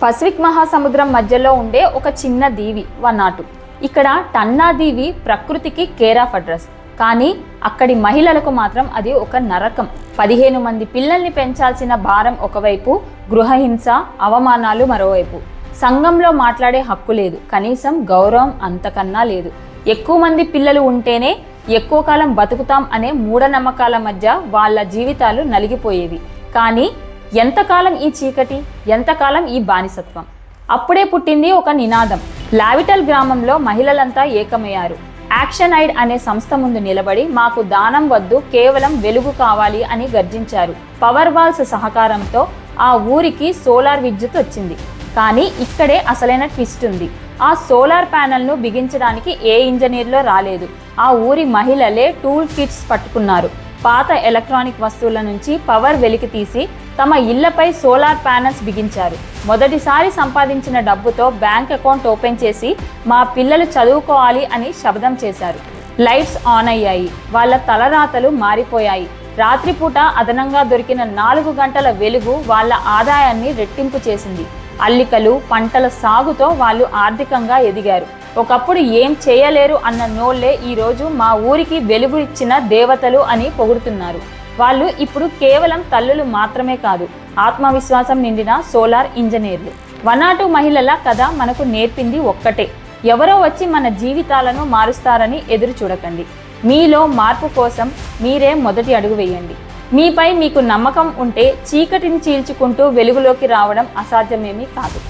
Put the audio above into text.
Pacific మహాసముద్రం మధ్యలో ఉండే ఒక చిన్న దీవి వనాటు ఇక్కడ టన్నా దీవి ప్రకృతికి కేర్ ఆఫ్ అడ్రస్. కానీ అక్కడి మహిళలకు మాత్రం అది ఒక నరకం. పదిహేను మంది పిల్లల్ని పెంచాల్సిన భారం ఒకవైపు గృహహింస అవమానాలు మరోవైపు. సంఘంలో మాట్లాడే హక్కు లేదు. కనీసం గౌరవం అంతకన్నా లేదు. ఎక్కువ మంది పిల్లలు ఉంటేనే ఎక్కువ కాలం బతుకుతాం అనే మూఢనమ్మకాల మధ్య వాళ్ళ జీవితాలు నలిగిపోయేవి. కానీ ఎంతకాలం ఈ చీకటి? ఎంతకాలం ఈ బానిసత్వం? అప్పుడే పుట్టింది ఒక నినాదం. లావిటల్ గ్రామంలో మహిళలంతా ఏకమయ్యారు. యాక్షన్ ఐడ్ అనే సంస్థ ముందు నిలబడి మాకు దానం వద్దు కేవలం వెలుగు కావాలి అని గర్జించారు. పవర్ వాల్స్ సహకారంతో ఆ ఊరికి సోలార్ విద్యుత్ వచ్చింది. కానీ ఇక్కడే అసలైన ట్విస్ట్ ఉంది. ఆ సోలార్ ప్యానెల్ను బిగించడానికి ఏ ఇంజనీర్లో రాలేదు. ఆ ఊరి మహిళలే టూల్ కిట్స్ పట్టుకున్నారు. పాత ఎలక్ట్రానిక్ వస్తువుల నుంచి పవర్ వెలికి తీసి తమ ఇళ్ళపై సోలార్ ప్యానెల్స్ బిగించారు. మొదటిసారి సంపాదించిన డబ్బుతో బ్యాంక్ అకౌంట్ ఓపెన్ చేసి మా పిల్లలు చదువుకోవాలి అని శబ్దం చేశారు. లైట్స్ ఆన్ అయ్యాయి. వాళ్ళ తలరాతలు మారిపోయాయి. రాత్రిపూట అదనంగా దొరికిన నాలుగు గంటల వెలుగు వాళ్ళ ఆదాయాన్ని రెట్టింపు చేసింది. అల్లికలు పంటల సాగుతో వాళ్ళు ఆర్థికంగా ఎదిగారు. ఒకప్పుడు ఏం చేయలేరు అన్న నోళ్ళే ఈరోజు మా ఊరికి వెలుగు ఇచ్చిన దేవతలు అని పొగుడుతున్నారు. వాళ్ళు ఇప్పుడు కేవలం తల్లులు మాత్రమే కాదు ఆత్మవిశ్వాసం నిండిన సోలార్ ఇంజనీర్లు. వనాటు మహిళల కథ మనకు నేర్పింది ఒక్కటే. ఎవరో వచ్చి మన జీవితాలను మారుస్తారని ఎదురు చూడకండి. మీలో మార్పు కోసం మీరే మొదటి అడుగు వేయండి. మీపై మీకు నమ్మకం ఉంటే చీకటిని చీల్చుకుంటూ వెలుగులోకి రావడం అసాధ్యమేమీ కాదు.